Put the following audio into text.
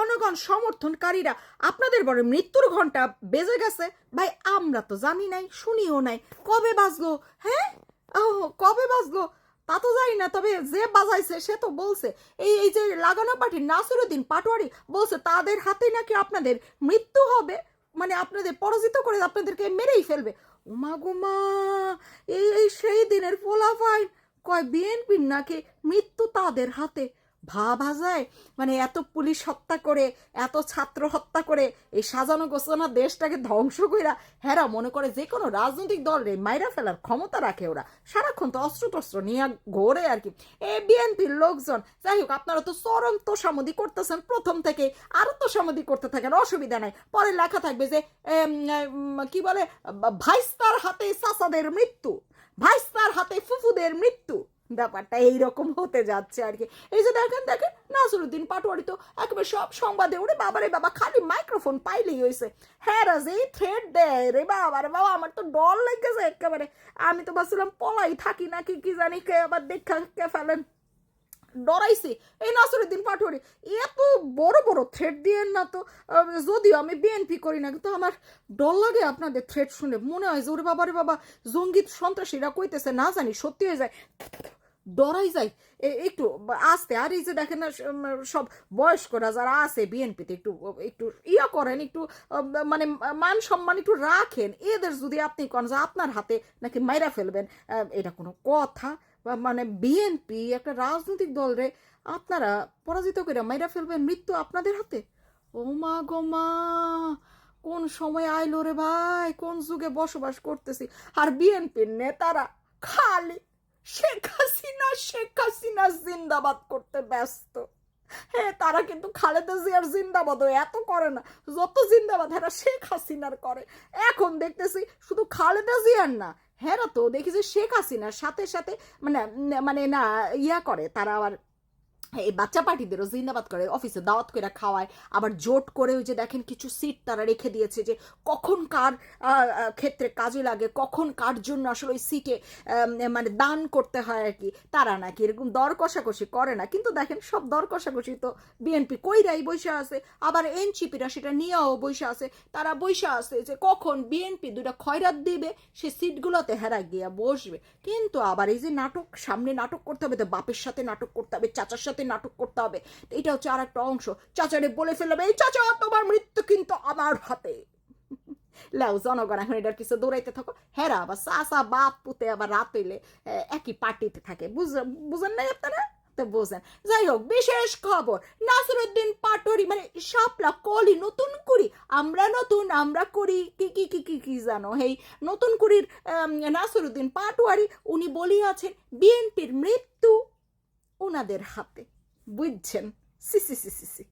জনগণ সমর্থনকারীরা আপনাদের বড় মৃত্যুর ঘণ্টা বেজে গেছে। ভাই, আমরা তো জানি নাই, শুনিও নাই। কবে বাজলো? হ্যাঁ? ও, কবে বাজলো? তা তো জানি না, তবে যে বাজাইছে সে তো বলছে। এই এই যে লাগানো পার্টি, নাসিরুদ্দিন পাটোয়ারি বলছে, তাদের হাতে নাকি আপনাদের মৃত্যু হবে। মানে আপনাদের পরাজিত করে আপনাদেরকে মেরেই ফেলবে। উমা গুমা এই সেই দিনের ফোলাফাইন কয়, বিএনপির নাকি মৃত্যু তাদের হাতে? ভাবা যায় মানে এত পুলিশ হত্যা করে, এত ছাত্র হত্যা করে, এই সাজানো গোছানো দেশটাকে ধ্বংস কইরা হেরা মনে করে যে কোনো রাজনৈতিক দল রে মাইরা ফেলার ক্ষমতা রাখে ওরা। সারাক্ষণ তো অস্ত্র টস্ত্র নিয়ে ঘোরে আর কি। এ বিএনপির লোকজন, যাই হোক, আপনারা তো চরম তোষামদি করতেছেন প্রথম থেকে, আরও তোষামদি করতে থাকেন, অসুবিধা নাই। পরে লেখা থাকবে যে কি বলে ভাইস্তার হাতে চাচাদের মৃত্যু, ভাইস্তার হাতে ফুফুদের মৃত্যু ব্যাপারটা এইরকম হতে যাচ্ছে আর কি এই যে দেখেন দেখেন, নাসরুদ্দিন পাটোয়ারি তো একেবারে সব সংবাদে ওরে বাবারে বাবা, খালি মাইক্রোফোন পাইলেই হয়েছে হ্যাঁ রাজ, এই থ্রেড দেয়। রে বাবা রে বাবা, আমার তো ডর লেগেছে একেবারে। আমি তো ভাবছিলাম পলাই থাকি নাকি, কি জানি কে আবার দেখা কে ফেলেন। ডরাইছি। এই নাসরুদ্দিন পাটোয়ারি, এত বড় বড় থ্রেড দিয়েন না তো যদিও আমি বিএনপি করি না, কিন্তু আমার ডর লাগে আপনাদের থ্রেড শুনে। মনে হয় যে, ওরে বাবা, রে বাবা, জঙ্গি সন্ত্রাসীরা কইতেছে, না জানি, সত্যি হয়ে যায়। ডরাই যায়। একটু আস্তে, আর এই যে দেখেন না সব বয়স্করা যারা আছে বিএনপিতে একটু একটু ইয়া করেন, একটু মানে মান সম্মান একটু রাখেন, এদের যদি আপনি কন যে আপনার হাতে নাকি মাইরা ফেলবেন এটা কোনো কথা মানে বিএনপি একটা রাজনৈতিক দল রে, আপনারা পরাজিত করে মাইরা ফেলবেন মৃত্যু আপনাদের হাতে? ও মা গো মা, কোন সময় আইলো রে ভাই, কোন যুগে বসবাস করতেছি? আর বিএনপির নেতারা খালি শেখ হাসিনা শেখ হাসিনা জিন্দাবাদ করতে ব্যস্ত। হ্যাঁ তারা কিন্তু খালেদা জিয়ার জিন্দাবাদও এত করে না, যত জিন্দাবাদ হ্যাঁ শেখ হাসিনার করে। এখন দেখতেছি শুধু খালেদা জিয়ার না হ্যাঁ তো দেখি যে শেখ হাসিনার সাথে সাথে মানে মানে না, ইয়া করে, তারা আবার এই বাচ্চা পার্টিদেরও জিন্দাবাদ করে, অফিসে দাওয়াত করে খাওয়ায়, আবার জোট করে ওই যে দেখেন কিছু সিট তারা রেখে দিয়েছে যে কখন কার ক্ষেত্রে কাজে লাগে, কখন কার জন্য আসলে ওই সিটে মানে দান করতে হয় আর কি, তারা নাকি এরকম দর কষাকষি করে না। কিন্তু দেখেন সব দর কষাকষি তো বিএনপি কইরাই বসে আছে, আবার এনসিপিরা সেটা নিয়েও বসে আছে, তারা বসে আছে যে কখন বিএনপি দুটা খয়রাত দিবে, সে সিটগুলোতে হেরা গিয়া বসবে। কিন্তু আবার এই যে নাটক, সামনে নাটক করতে হবে তো বাপের সাথে নাটক করতে হবে, চাচার সাথে নাটক করতে হবে। এটা হচ্ছে আর একটা অংশ। চাচারে বলে ফেলবে এই চাচা, তোমার মৃত্যু কিন্তু আমার হাতে। লাও, জনগণ, এখন এটার দৌড়াইতে থাকো। হেরা আবার চাচা বাপ পুতে আবার রাত একই পার্টিতে থাকে। নাই আপনারা? বোঝেন। যাই হোক, বিশেষ খবর, নাসিরুদ্দিন পাটোয়ারি মানে সাপলা কলি, নতুন করি আমরা নতুন, আমরা করি, কি কি কি কি কি জানো? হেই, নতুন কুড়ির নাসিরুদ্দিন পাটোয়ারি, উনি বলিয়াছেন, বিএনপির মৃত্যু ওনাদের হাতে বুঝছেন সি সি সি সি সি